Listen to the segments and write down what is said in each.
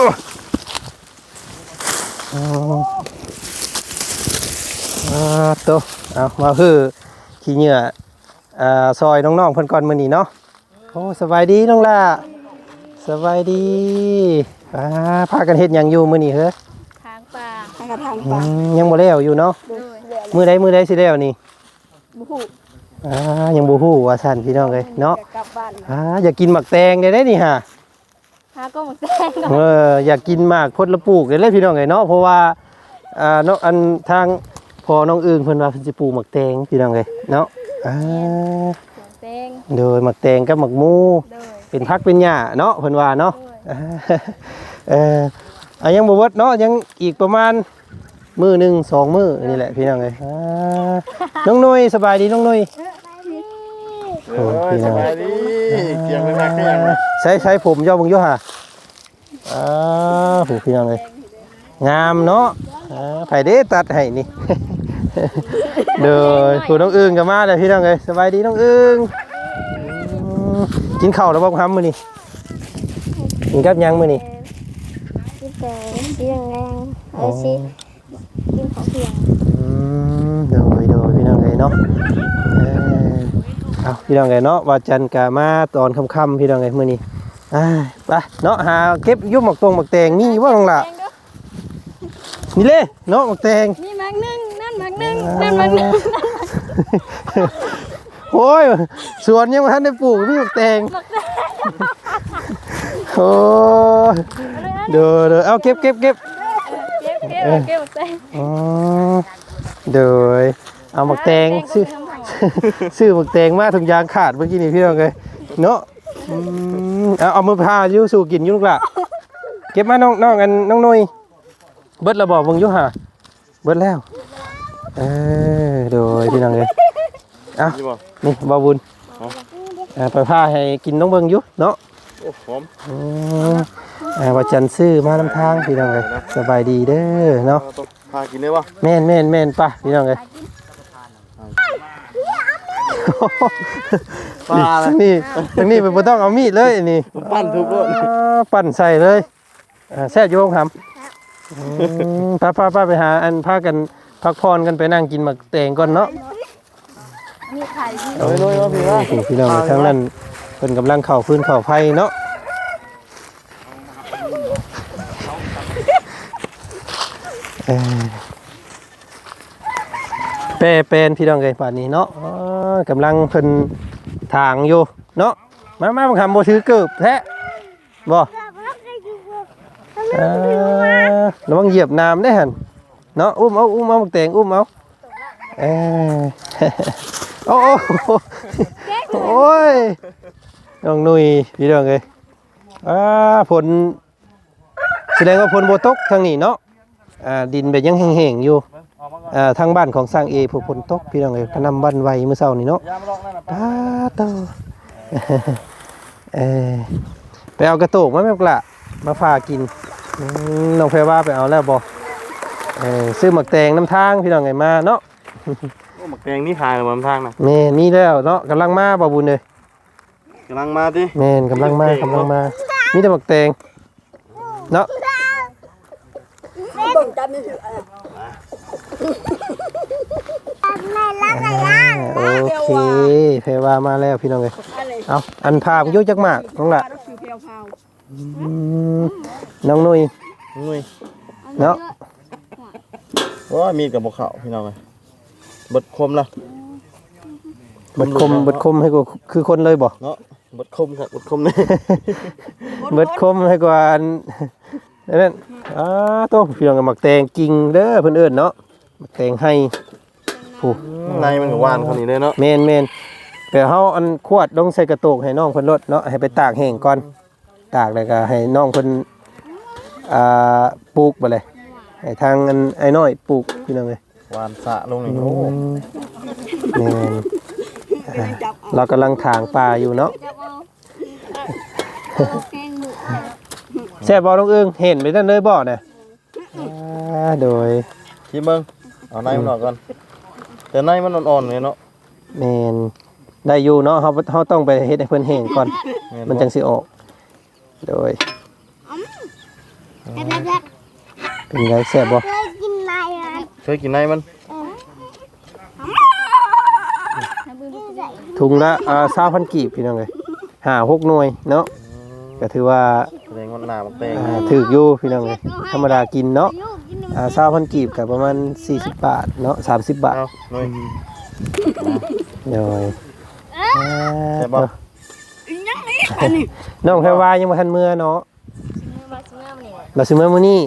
อ๋ออ่าโตเอามาคือขี้เหงื่ออ่าซอยน้องๆเพิ่นก่อนมื้อนี้เนาะโอ้สบายดีน้องล่ะสบายดีอ่าพากันเฮ็ดหยังอยู่มื้อนี้เฮ้อทางป่าทางกระทางอืปลามยังบ่แล้วอยู่เนาะโดยมื้อใดมื้อใดสิแล้วนี่บุหูอ่ายังบ่ฮู้ว่าซั่นพี่น้องเอ้ยเนาะ จะกลับบ้านอ่าอยากกินหมักแตงได้ได้นี่ฮะ หาก็หมกแดงก่อนเอออยากกินหมากพดละปลูกได้เลยพี่น้องเอ้ยเนาะเพราะว่าอ่าเนาะอันทางพอน้องอื่นเพิ่นว่าเพิ่นสิปลูกหมักแตงพี่น้องเอ้ยเนาะอ่าแดงโดยหมักแตงกับหมักหมูโดยเป็นพักเป็นหญ้าเนาะเพิ่นว่าเนาะโดยอ่าเอออะยังบ่เบิดเนาะยังอีกประมาณมื้อหนึงสองมื้อนี่แหละพี่น้องเอ้ยอ่าน้องนุ้ยสบายดีน้องนุ้ย เออสบายดีเกียงไปมากเกียงใช้ใช้ผมย่อเบังอยู่ห่าอ่าผู้พี่น้องเลยงามเนาะอ่าไผเด้ตัดให้นี่เด้อผู้น้องอึ้งก็มาเลยพี่น้องเลยสบายดีน้องอึ้งอืมกินข้าวแล้วบ่ครับมื้อนี้กินกับหยังมื้อนี้กินแต่สีแดงๆเอาสิกินของเพียงอืมเด้อเด้อพี่น้องเลยเนาะ เออเอาพี่น้องเลยเนาะว่าจันทร์ก็มาตอนค่ำๆพี่น้องเลยมื้อนี้อ่าไปเนาะหาเก็บอยุ่หมักตรงหมักแตงมีบ่น้องล่ะแดงเด้อนี่เลยเนาะหมักแตงนี่มักหนึ่งนั่นมักหนึ่งนั่นมักหนึ่งโอ้ยสวนยังไม่ทันได้ปลูกพี่หมักแตงโอ้ยเดี๋ยวเดี๋ยวเอาเก็บเก็บเก็บเก็บเก็บเก็บหมกแดงอ๋อเดี๋ยวเอาหมักแตงซื้อ ซื้อหมักแตงมาถุงยางขาดเมื่อกี้นี่พี่น้องเลยเนาะอืมเอาเอามือพาอยู่สู่กินอยู่ลูกละเก็บมาน้องน้องกันน้องนุ้ยเบิดระบอกวงอยู่ห่าเบิดแล้ว เออเดี๋ยวพี่น้องเลยเอานี่บ่นี่บาบุญอ่าไปพาให้กินน้องเบิงอยู่เนาะโอ้หอมอืมอ่าว่าจันทร์ซื้อมาน้ำทางพี่น้องเลยสบายดีเด้อเนาะต้องพากินได้บ่แม่นแม่นแม่นป่ะพี่น้องเลย ปลาอะไรทางนี้ทางนี้เป็นบ่ต้องเอามีดเลยอันนี่ปั้นทุบรถปั่นใส่เลยอ่าแซ่บโยงครับอืมพาพาพาไปหา อันพากันพักผ่อนกันไปนั่งกินหมักแตงก่อนเนาะ มีไข่มีเอาไว้เลยว่าพี่ว่าโอ้โหพี่น้องเอ้ยทั้งนั้นเพิ่นกำลังเข้าพื้นเข้าไฟเนาะเอ่อ แปรเป็นพี่น้องเอ้ยป่านนี้เนาะอ๋อกำลังเพิ่นทางอยู่เนาะมามาบังคำบ่ถือเกิบแท้บ่เอ่อระวังเหยียบน้ำได้หันเนาะอุ้มเอาอุ้มเอาบักแตงอุ้มเอาเออโอ้โโอ้ยน้องนุยพี่น้องเอ้ยอ่าผลแสดงว่าผลโบตกทางนี้เนาะอ่าดินแบบยังแห้งๆอยู่ อ่าทางบ้านของสร้างเอผู้ผลตกพี่น้องเอ้ยกระนำบ้านไวเมื่อเช้านี้เนาะยามลอกนั่นน่ะป้าโตเออไปเอากระโตกมาแม่กละมาฝากกินอืมน้องแพรว่าไปเอาแล้วบ่เออซื้อหมักแตงน้ำทางพี่น้องไงมาเนาะโอ้หมักแดงนี่ขายมาทางน่ะแม่นี่แล้วเนาะกำลังมาบ่บุญเลยกำลังมาติแม่นกำลังมากำลังมามีแต่หมักแตงเนาะ เบิ่งกันนี่ถืออะไรโอเคแพรว่ามาแล้วพี่น้องเลยอะไรเอาอันพามนอยุ่จักมากน้องละปลาต้องถือเพียวพาวอืมน้องนุ้ยนุ้ยเนาะโอ้ยมีดกับบ่เข้าพี่น้องเอ้ยบดคมละบดคมบดคมให้กูคือคนเลยบ่เนาะบดคมครับบดคมนี่เบิดคมให้กว่าอันนั่นอ้าโตพี่น้องกับหมักแตงจริงเด้อเพิ่นเอิ้นเนาะ หมักแตงให้ผู้ในมันก็หวานคนนี้เลยเนาะแม่นแม่นแต่เฮาอันขวดลงใส่กระโตกให้น้องเพิ่นลดเนาะให้ไปตากแห้งก่อน ตากแล้วก็ให้น้องเพิ่นอ่าปลูกบ่เลยให้ทางอันไอ้น้อยปลูกพี่น้องเอ้ย หวานสะลงนี่อืโอ้มแม่นอ่าเรากำลังถางป่าอยู่เนาะจะเอาเอาแกงหมูแซ่บบ่น้องเอิงเห็นไปนั่นเลยบ่น่ะอ่าโดย ชิมเบิ่ง เอาในมันออกก่อนแต่ในมันอ่อนๆเลยเนาะแมนได้อยู่เนาะเขาเขาต้องไปเฮ็ดให้เพิ่นแห้งก่อนแม่มันจังสิออก โดย แบบแบบแบบเป็นไงแซ่บบ่เคยกินอะไรอะเคยกินไหนมันถุงละอ่า20,000กีบพี่น้องเอ้ยห้าหกหน่วยเนาะก็ถือว่าแสดงว่าหน้ามันแตงอ่าถูกอยู่พี่น้องเอ้ยธรรมดากินเนาะ ลูก กินอ่า20,000กีบก็ประมาณ 40 บาทเนาะ30 บาทเอาหน่อยเดี๋ยวแซ่บบ่อันนี้น้องแพรวายังบ่ทันเมื่อเนาะมาซื้อมาเนี่ยเราสิเมื่อมื้อนี้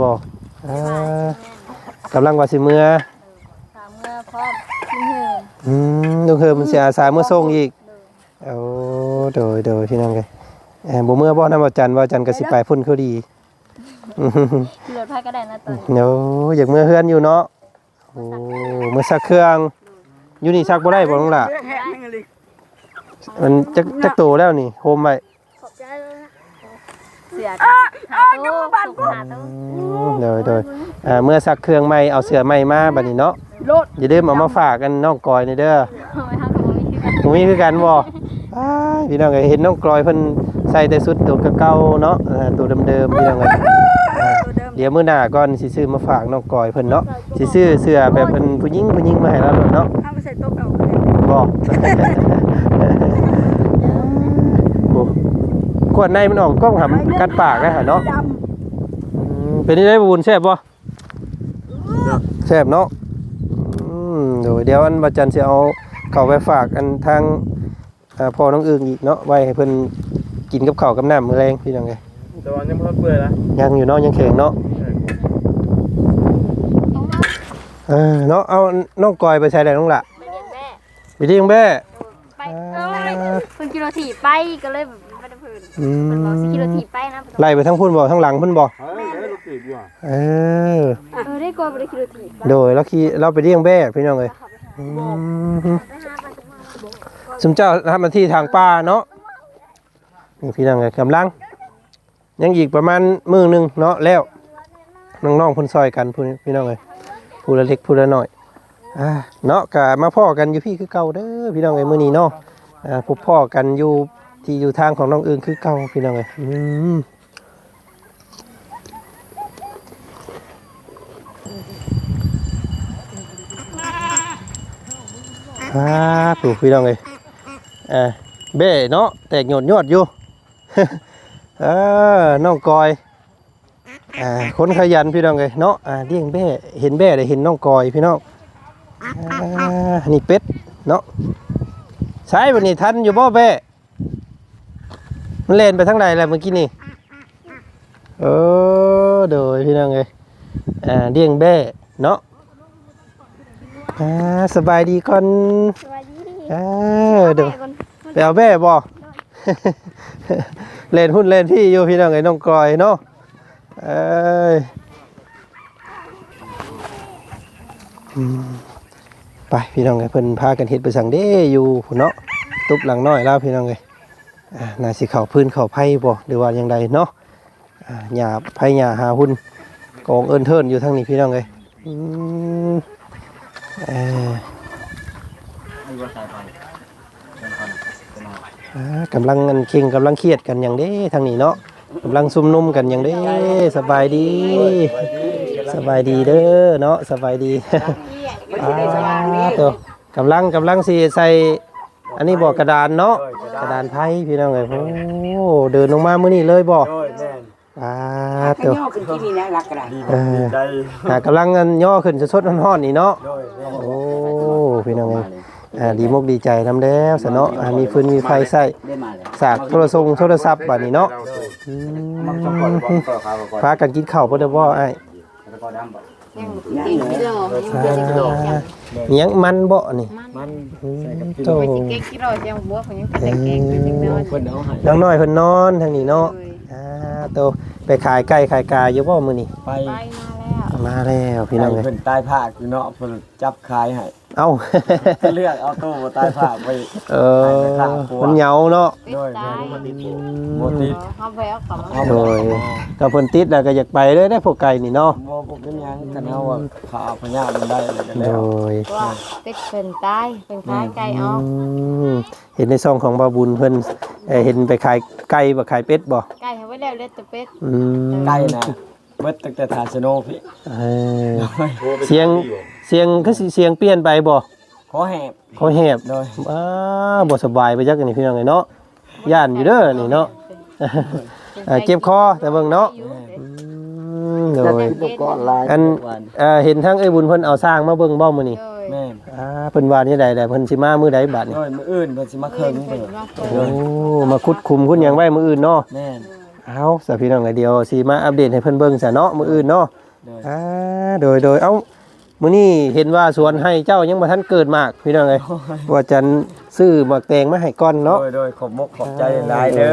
บ่อ่ากำลังว่าสิเมื่อถามเมื่อพร้อมกินเหืออืมลุงเฮิมมันสิอาสาเมื่อส่งอีกเอาโดยโดยพี่น้องเอ้ยเอ่อบ่เมื่อบ่นำบ่จันทร์ว่าจันทร์ก็สิไปพุ่นคือดีอื้อหือ ขี่รถพายก็ได้นะตอนเดี๋ยวอยากเมื่อเฮือนอยู่เนาะโอ้เมื่อซักเครื่องอยู่นี่ซักบ่ได้บ่น้องล่ะแห้งๆเลยมันจักจักโตแล้วนี่โฮมไว้ขอบใจเลยนะเสือกันหาตู้สุกหาตู้อืมโดยโดยอ่าเมื่อซักเครื่องใหม่เอาเสื้อใหม่มาบัดนี้เนาะโลดอย่าลืมเอามาฝากกันน้องกอยนี่เด้อเอาไว้ห้ากับมีคือกันหนูมีคือกันบ่อ้ายพี่น้องเอ้ยเห็นน้องกลอยเพิ่นใส่แต่ชุดตัวเก่าๆเนาะอ่าตัวเดิมๆพี่น้องเอ้ยอ่า เดี๋ยวมื้อหน้าก่อนสิซื้อมาฝากน้องกลอยเพิ่นเนาะสิซื้อเสื้อแบบเป็นผู้หญิงผู้หญิงมาให้เราโลดเนาะเอาไปใส่โต๊ะเก่าเลยบ่โอ้ขวดในมันออกก็หำกัดปากได้หะเนาะดอืมเป็นได้บุญแซ่บบ่แซ่บเนาะอืมเดี๋ยวเดี๋ยวอันบัดจันทร์สิเอาเข้าไปฝากอันทางอ่าพ่อน้องอึ่งอีกเนาะไว้ให้เพิ่นกินกับข้าวกับน้ำมื้อแรงพี่น้องเอ้ย แต่ว่ายังบ่ทันเปื่อยนะยังอยู่เนาะยังแข็งเนาะเออเนาะเอาน้องกอยไปใช้ได้น้องละไปเรียนแม่ไปเลี้ยงแม่ไปเออเพิ่นกิโลถีบไปก็เลยแบบไม่ได้เพิ่นอืเพิ่นบอกสิกิโลมถีบไปนะไล่ไปทั้งพุ่นบ่ทั้งหลังพุ่นบ่เฮ้ยเฮ้ยลูกติดอยู่อะเออเออได้กว่าบ่ได้กิโลถีบไปโดยแล้วขี่เราไปเลี้ยงแบ่พี่น้องเอ้ยอืมสมเจ้าทำหน้าที่ทางป่าเนาะนี่พี่น้องเอ้ยกำลัง ยังอีกประมาณมือหนึ่งเนาะแล้วน้องๆพิ่นซอยกันพูพี่น้องเอ้ยผู้ละเล็กผู้ละน้อยเนาะก็มาพ่อกันอยู่พี่คือเก่าเด้อพี่น้องเอ้ยมื้อนี้เนาะอ่าพบพ่อกันอยู่ที่อยู่ทางของน้องเอิงคือเก่าพี่น้องเอ้ยอืมอ่าถูกพี่น้องเอ้ยอ่าเบ้เนาะแตกโยดยอดอยู่ เออน้องกอยอ่าคนขยันพี่น้องเอ้ยเนาะอ่าเลี้ยงแบ่เห็นแบ่ได้เห็นน้องกอยพี่น้องอ่านี่เป็ดเนาะใช้วันนี้ทันอยู่บ่แบ่มันเล่นไปทางใดแล้วเมื่อกี้นี่เออโดยพี่น้องเอ้ยอ่าเลี้ยงแบ่เนาะอ่าสบายดีก่อนสวัสดีเออเดี๋ยวแม่ก่อนไปเอาแบ่บ่ เล่นหุ้นเล่นพี่อยู่พี่น้องไอ้น้องกอยเนาะเอ้ยไปพี่น้องไอ้เพิ่นพากันเฮ็ดไปสั่งเด้อยู่พุ่นเนาะตุบหลังน้อยแล้วพี่น้องไอ้น่าสิเข้าพื้นเข้าไผบ่หรือว่าอย่างใดเนาะอ่าหญ้าไผหญ้าหาหุ้นกองเอินเทินอยู่ทางนี้พี่น้องเอ้อืมเออ อ่า กำลังอันเข่งกำลังเครียดกันอย่างเด้ทางนี้เนาะกำลังซุ่มนุ่มกันอย่างเด้สบายดี สบายดีเด้อเนาะสบายดีอ่าตัวกำลังกำลังสีใส่อันนี้บอกกระดานเนาะกระดานไพ่พี่น้องเอ้ยโอ้เดินลงมามื้อนี้เลยบอ้ยแม่นอ่าตัวย่อขึ้นที่นี่นะรักกระดาษดีบ่ดีใจอ่ากำลังอันย่อขึ้นสดๆร้อนๆนี่เนาะโดยแม่นโอ้พี่น้องเอ้ย อ่าดีมกดีใจนำแล้วซะเนาะอ่ามีฟืนมีไฟใส่ได้มาเลยสากโทรศัพท์โทรศัพท์บัดนี้เนาะอืมพากันกินข้าวบ่ได้บ่ไอ้แล้วก็ดำบ่นี่เรื่องอ่าเนียงมันบ่นี่มันอืมโตเก๊กที่เราเจียงบัวของยังเป็นแกงเป็นยังน้อยคนเอาให้น้องน้อยเพิ่นนอนทางนี้เนาะอ่าโตไปขายไก่ขายกาอยู่บ่มื้อนี้ไปไปมาแล้ แล้วมาแล้วพี่น้องเอ้ยเพิ่นตายภาคอยู่เนาะเพิ่นจับขายให้เอ้าเพิ่นเลือกเอาตู้บ่ตายภาคไปเออมันเหงาเนาะติดใจบ่ติดเขาไปเอาของเอาโดยก็เพิ่นติดแล้วก็อยากไปเลยได้พวกไก่นี่เนาะบ่บ่เป็นหยังกันเอาว่าขาพญามันได้แล้วก็โดแล้วยว่าติดเป็นตายเป็นคล้ายไก่ออกอืมเห็นในซองของบาบุญเพิ่นเอ่อเห็นไปขายไก่บ่ขายเป็ดบ่ไก่เอาไว้แล้วเล็ดแตะเป็ดอืมใกล้นะ เบิดตั้งแต่ทาสโนพี่เออเสียงเสียงคือสิเสียงเปลี่ยนไปบ่ขอแหบเขาแหบโดยอ้าบ่สบายไปจักอันนี่พี่น้องไอ้เนาะย่านอยู่เด้อนี่เนาะเอ่อเจ็บคอแต่เบิ่งเนาะอืมโดยก่อนลายอันเอ่อเห็นทั้งไอ้บุญเพิ่นเอาสร้างมาเบิ่งบ่มื้อนี้โดยแม่นอ่าเพิ่นว่านี่ใดๆเพิ่นสิมามื้อใดบัดนี้โดยมื้ออื่นเพิ่นสิมาเคิงเป็เพิ่นนมาเปิโอ้ดมาคุดคุมคุณหยังไว้มื้ออื่นเนาะแม่น เอาสะพี่น้องไอเดียวสิมาอัปเดตให้เพิ่นเบิ่งซะเนาะมื้ออื่นเนาะโดยอ่าโดยโดยเอ้ามื้อนี้เห็นว่าสวนให้เจ้ายังบ่ทันเกิดมากพี่น้องเอ้ยว่าจันซื้อหมากแตงมาให้ก่อนเนาะโดยโดยขอบมกขอบใจหลายเด้อ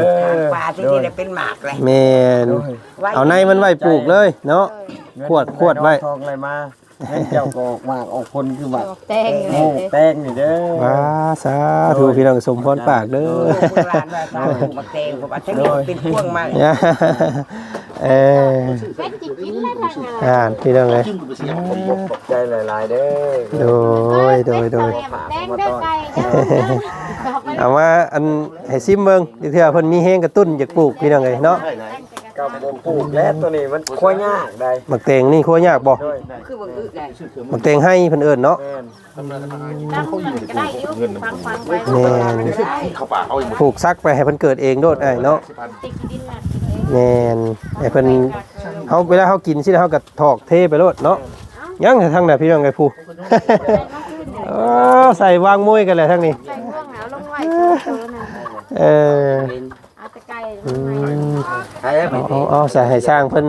ปลาที่โดนี่ยได้เป็นหมากเลยแม่นโดยเอาในมันไว้ปลูกเลยเนาะขวดขวดไว้ทองอะไรมา ให้เจ้าก็ออกมากออกคนคือแบบแตงเลโอ้ยแป้งนี่เด้อว้าสาธุพี่น้องสมพรปากเด้อ ลูกหลานว่าตาลูกบักแตงผมว่าทั้งนี้เป็นพวงมาเนี่ยเออเป็นจิกินแล้วทางนั้นอ่านพี่น้องเอ้ยขอบมกขอบใจหลายๆเด้อโดยโดยโดยแตงได้ไก่เด้อเอาว่าอันให้ซิมเบิ่งเดี๋ยวเทื่อเพิ่นมีแฮงกระตุ้นอยากปลูกพี่น้องเอ้ยเนาะ กับบ่ปลูกแล้วตัวนี้มันค่อยยากได้หมักแตงนี่คัวยากบ่โดยคือบ่อึได้หมักแตงให้เพิ่นเอิ้นเนาะ แม่นตั้งมันก็ได้อยู่ฟังๆไว้แม่นเข้าป่าเอาอีกปลูกซักไปให้เพิ่นเกิดเองโดดอ้ายเนาะติดดินน่ะแม่นให้เพิ่นเฮาเวลาเฮากินสิเฮาก็ถอกเทไปโลดเนาะยังทางน่ะพี่น้องไอ้ผู้ เออใส่วางมวยกันเลยทางนี้ใส่พวงแล้วลงไว้ตัวน่ะเออ เอาแต่ไก่อืมเอาเอาเอาใส่ให้สร้างเพิ่น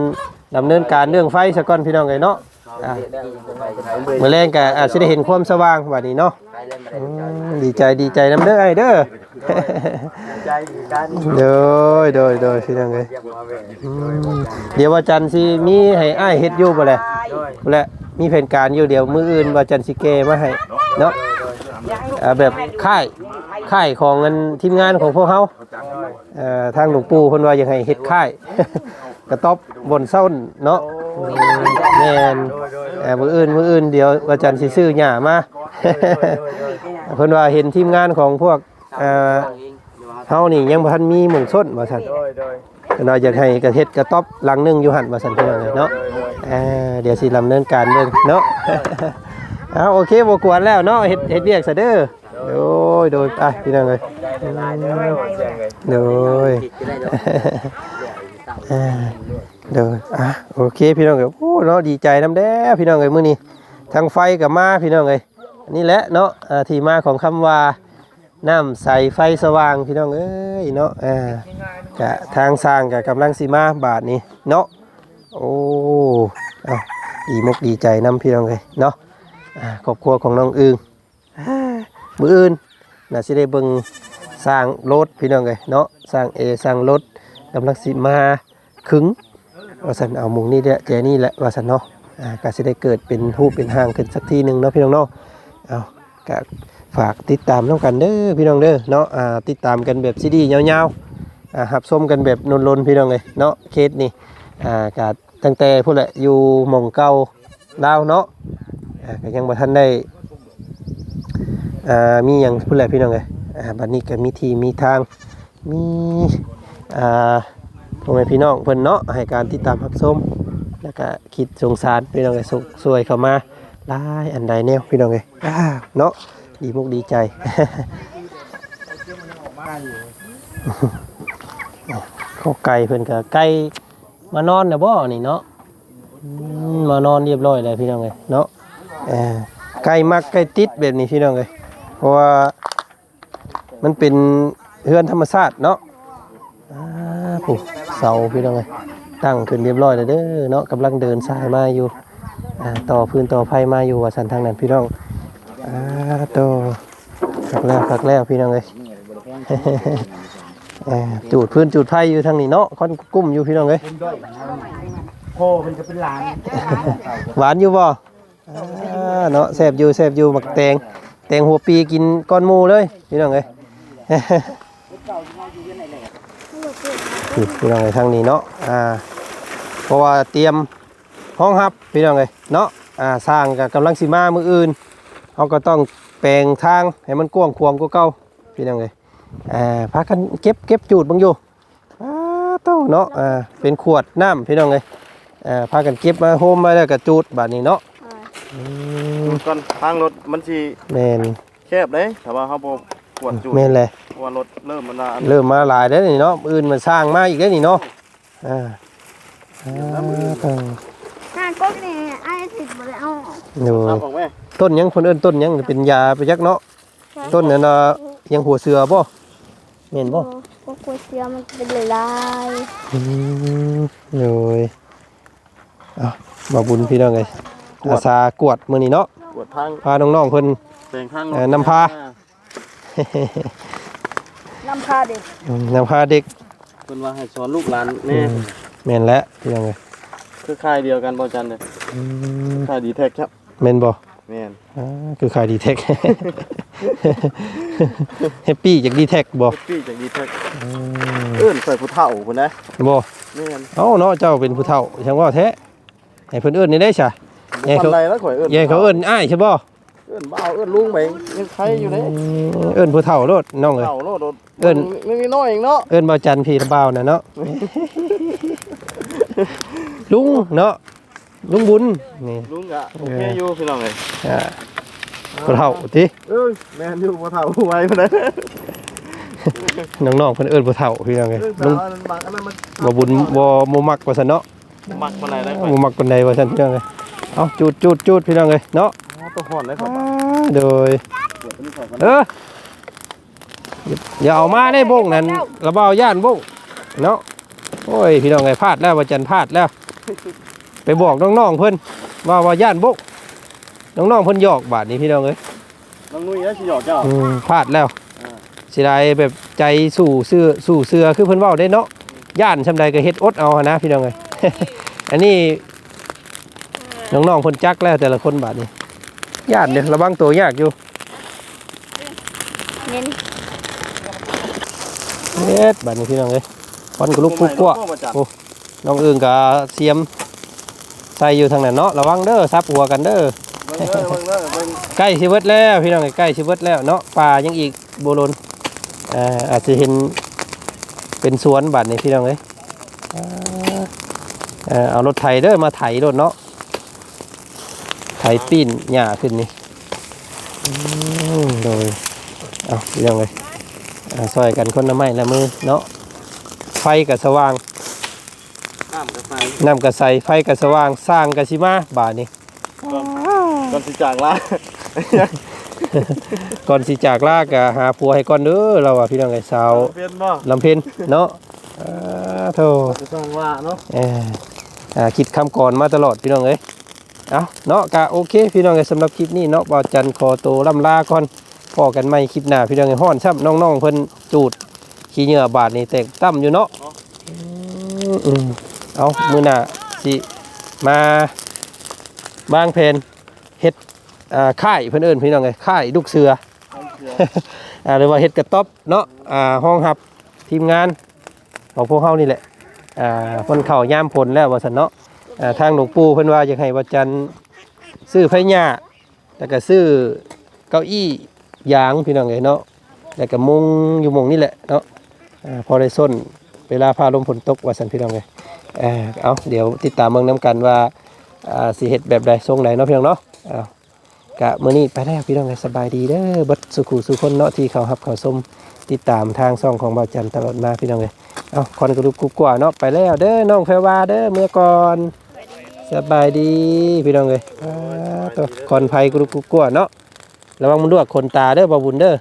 ดำเนินการเรื่องไฟซะก่อนพี่น้องไอ้เนาะอะมื้อแรงก็อาจสิได้เห็นความสว่างบัดนี้เนาะอืมดีใจดีใจนำเด้อไอ้เด้อ ใจกันโดยโดยโดยพี่น้องเอ้ยเยี่ยมมาเว้ยอืมเดี๋ยวว่าจันทร์สิมีให้อ้ายเฮ็ดอยู่บ่แหละโดยบ่แหละมีแผนการอยู่เดี๋ยวมื้ออื่นว่าจันทร์สิแก้มาให้เนาะอ่าแบบค่าย ค่ายของเงินทีมงานของพวกเฮาเอ่อทางหลวงปู่เพิ่นว่าอยากให้เฮ็ดค่าย กระต๊อบบนเซ้าเนาะอืมแม่นเอ่อมื้ออื่นมื้ออื่นเดี๋ยวว่าจันทร์สิซื้อหญ้ามา เพิ่นว่าเห็นทีมงานของพวกเอ่อเฮานี่ยังบ่ทันมีหม่องส้นว่าซั่นโดยโดยเพิ่นว่าอยากให้กระเฮ็ดกระต๊อบหลังหนึงอยู่หั่นว่าซั่นเพิ่นว่าไงเนาะเอ่อเดี๋ยวสิดำเนินการเบิ่งเนาะ เอาโอเคบ่กวนแล้วเนาะเฮ็ดเฮ็ดเวียกซะเด้อ โดยโดยไปพี่น้องเลายด้อเสียงเลยโดยโดยอะโอเคพี่น้องเอ้ยโอ้เนาะดีใจน้ำแด้พี่น้องเอ้ยมื้อนี้ทางไฟก็มาพี่น้องเอ้ยนี่แหละเนาะที่มาของคำว่าน้ำใสไฟสว่างพี่น้องเอ้ยเนาะอ่ากะทางสร้างกะกำลังสิมาบาทนี้เนาะโอ้เอาดีมกดีใจน้ำพี่น้องเอ้ยเนาะครอบครัวของน้องอึง มื้ออื่นน่าสิได้เบิ่งสร้างรถพี่น้องเอ้ยเนาะสร้างเอสร้างรถกำลังสิมาขึงว่าสันเอามุงนี่แหละแจนี่แหละว่าสันเนาะอ่าก็สิได้เกิดเป็นรูปเป็นหางขึ้นสักทีหนึ่งเนาะพี่น้องเนาะเอาก็ฝากติดตามน้องกันเด้อพี่น้องเด้อเนาะอ่าติดตามกันแบบซีดียาวๆอ่าหับส้มกันแบบนนๆพี่น้องเลยเนาะเคสนี่อ่าก็ตั้งแต่พูดแหละอยู่หม่องเก่าลาวเนาะอ่าก็ยังบ่ทันได้ อ่ามีหยังพูดแหละพี่น้องเลยอ่าบัดนี้ก็มีทีมีทางมีอ่าพ่อแม่พี่น้องเพิ่นเนาะให้การติดตามรับชมแล้วก็คิดสงสารพี่น้องไอ้สุสวยเข้ามาหลายอันใดแนวพี่น้องเอ้ยอ้าเนาะดีมุกดีใจเขาไก่เพิ่นก็ไก่มานอนน่ะบ่นี่เนาะมานอนเรียบร้อยแล้วพี่น้องเอ้ยเนาะไก่มักไก่ติดแบบนี้พี่น้องเอ้ย ราะว่ามันเป็นเฮือนธรรมชาติเนาะอ่าปุ๊เสาพี่น้องเอ้ยตั้งขึ้นเรียบร้อยแล้วเด้อเนาะกำลังเดินสายมาอยู่อ่าต่อพื้นต่อไฟมาอยู่ว่าสันทางนั้นพี่น้องอ่าโตคักแล้วคักแล้วพี่น้องเอ้ยอ่าจูดพื้นจูดไฟอยู่ทางนี้เนาะค่อนกุ้มอยู่พี่น้องเอ้ยพ่อมันจะเป็นหลานหวานอยู่บ่อ่าเนาะแซ่บอยู่แซ่บอยู่หมักแตงแต งหัวปีกินก้อนมูเลยพี่น้องเอ้ยนี่พี่น้องเอ้ยทางนี้เนาะอ่าเพราะว่าเตรียมห้องฮับพี่น้องเอ้ยเนาะอ่าสร้างกับกำลังสิมามืออื่นเขาก็ต้องแปลงทางให้มันกว้างขวางกว่าเก่าพี่น้องเอ้ยอ่าพากันเก็บเก็บจูดบังอยู่อ้าเต้าเนาะอ่าเป็นขวดน้ำพี่น้องเอ้ยอ่าพากันเก็บมาโฮมมาแล้วก็จูดบาดนี้เนาะ อืมก่อนทางรถมันสิแม่นแคบเด้ถ้าว่าเฮาบ่กวนจุดแม่นเลยเพราะว่ารถเริ่มมันว่าอันเริ่มมาหลายแล้วนี่เนาะมื้ออื่นมันสร้างมาอีกแล้วนี่เนาะอ่าอ่าเต้าหน้าก๊กนี่ไอ้ติดบ่ได้เอาโดยครับของแม่ต้นหยังคนเอิ้นต้นหยังเป็นยาไปยักเนาะต้นนั้นน่ะยังหัวเสือบ่แม่นบ่พวกกลัวเสียมันเป็นลายอืมโดยอะบ่บุญพี่น้อง เอ้ยอาสากวดมื้อนี้เนาะกวดทางพาน้องๆเพิ่นแปลงทางเอ่อนำพาน้ำพาเด็กนำพาเด็กเพิ่นว่าให้สอนลูกหลานแน่แม่นแล้วพี่น้องเอ้ยคือค่ายเดียวกันบ่จันเด้อืมค่ายดีแท็กครับแม่นบ่แม่นอ่าคือขายดีแท็กแฮปปี้จากดีแท็กบ่พี่จากดีแท็กเอิ้นใส่ผู้เฒ่าพุ่นนะบ่ แม่นเอ้าเนาะเจ้าเป็นผู้เฒ่าช่างว่าแท้ให้เพิ่นเอิ้นนี่ได้ซะแย่ บ่เขาปานใดแล้วข่อยเอิ้นยายเขาเอิ้นอ้ายใช่บ่เอิ้นบ่าวเอิ้นลุงไปยังใครอยู่เด้อืมเอิ้นผู้เฒ่าโลดน้องเอ้ย เฒ่าโลดโดดเอิ้น ไม่มีน้อยเองเนาะเอิ้นบ่าวจันพี่ตะบ่าวน่ะเนาะ ลุงเนาะลุงบุญนี่ ลุงก็โอเคอยู่พี่น้องเอ้ยอ่าผู้เฒ่าติเอ้ยแม่นอยู่บ่เฒ่าไว้พุ่นนะน้องๆเพิ่นเอิ้นผู้เฒ่าพี่น้องเอ้ยเอิ้นลุงสาวอันนั้นบักอันนั้นมันบ่บุญบ่บ่มักว่าซั่นเนาะมักปานใดได้ข่อยบ่มักปานใดว่าซั่นพี่น้องเอ้ย เอ้าจูดจูดจูดพี่น้องเอ้ยเนาะอ๋อตัวฮ้อนได้ข่อยอ่าบักโดยเดี๋ยวตัวนี้ข่อยก่อนเอออย่าอย่าเอามาได้บงนั่นระเบาย่านบงเนาะโอ้ยพี่น้องไงพลาดแล้วว่าจันพลาดแล้ว ไปบอกน้องๆเพิ่นว่าว่าย่านบงน้องๆเพิ่นหยอกบาทนี้พี่น้องเอ้ยน้องนุ้ยเอ้ยสิหยอกเจ้าอืมพลาดแล้วอ่าสิได้แบบใจสู่เสื้อสู่เสือคือเพิ่นเว้าได้เนาะย่านชำใดก็เฮ็ดอดเอาหั้นนะพี่น้องเอ้ยอันนี้ น้องๆเพิ่นจักแล้วแต่ละคนบาทนี้ย่านเนี่ยระวังตัวยากอยู่เน้นเฮ็ดบาดนี้พี่น้องเอ้ยควันกระลุกกุ๊กกัวบ่จัดโอ้น้องอื่นกับเสียมใส่อยู่ทางนั้นเนาะระวังเด้อซับหัวกันเด้อเบิ่งเด้อเบิ่งเด้อเบิ่งใกล้ชิเวิตแล้วพี่น้องใกล้ชิเวิตแล้วเนาะป่ายังอีกโบโลนอ่าอาจจะเห็นเป็นสวนบัดนี่พี่น้องเอ้ยอ่าเอ่อเอารถไถเด้อมาไถรถเนาะ ไถปีนหญ้าขึ้นนี่อืมโดยเอาพี่น้องเลยอ่าซอยกันคนละไม้ละมือเนาะไฟกับสว่างน้ำกับไฟน้ำกระใสไฟกระสว่างสร้างกระสิมาบาทนี่ก่อนสิจากลาก่อนสิจากลากะหาผัวให้ก่อนเด้อเราอะพี่น้องไอ้สาวเปลี่ยนบ่ลำเพ็ญเนาะอ่าโธ่จะต้องว่าเนาะเอ่ออ่าคิดคำก่อนมาตลอดพี่น้องเอ้ย เอาเนาะกะโอเคพี่น้องเอ้ยสำหรับคลิปนี้เนาะบ่าวจันขอตัวล่ำลาก่อนพอกันใหม่คลิปหน้าพี่น้องเอ้ยฮ้อนซ้ำน้องๆเพิ่นจูดขี้เหงื่อบาดนี่แตกตั้มอยู่เนาะอืมอืมเอามื้อหน้าสิมาบางเพนเฮ็ดอ่าค่ายเพิ่นเอิ้นพี่น้องเอ้ยค่ายลูกเสืออ่าหรือว่าเฮ็ดกระต๊อบเนาะอ่าห้องหับทีมงานของพวกเฮานี่แหละอ่าเพิ่นเข้ายามผลแล้วว่าซั่นเนาะ อ่าทางหลวงปู่เพิ่นว่าอยากให้วัดจันทร์ซื้อไผหญ้าแล้วก็ซื้อเก้าอี้ยางพี่น้องเอ้ยเนาะแล้วก็มุงอยู่มุงนี่แหละเนาะอ่าพอได้ส้นเวลาพาลมฝนตกว่าซั่นพี่น้องเอ้ยเอ่อเอาเดี๋ยวติดตามเบิ่งนํกันว่าอ่าสิเฮ็ดแบบใดทรงไหนเนาะพี่น้องเนาะเอากะมื้อนี้ไปแล้วพี่น้องให้สบายดีเด้อบัดสุขุสุคนเนาะที่เขารับเขาชมติดตามทางช่องของบ่าวจันทร์ตลอดมาพี่น้องเลยเอาคอนกระดูกกุกกว่าเนาะไปแล้วเด้อน้องแพรวาเด้อเมื่อก่อน สบายดีพี่น้องเลยอ่าตัวคอนไผกระดูกกุกกว่าเนาะระวังมันลวกคนตาเด้อบ่าวบุญเด้อ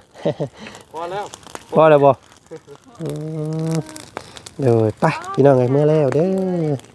พอแล้วพอแล้วบ่อืมเดี๋ยวไปพี่น้องเลยเมื่อแล้วเด้อ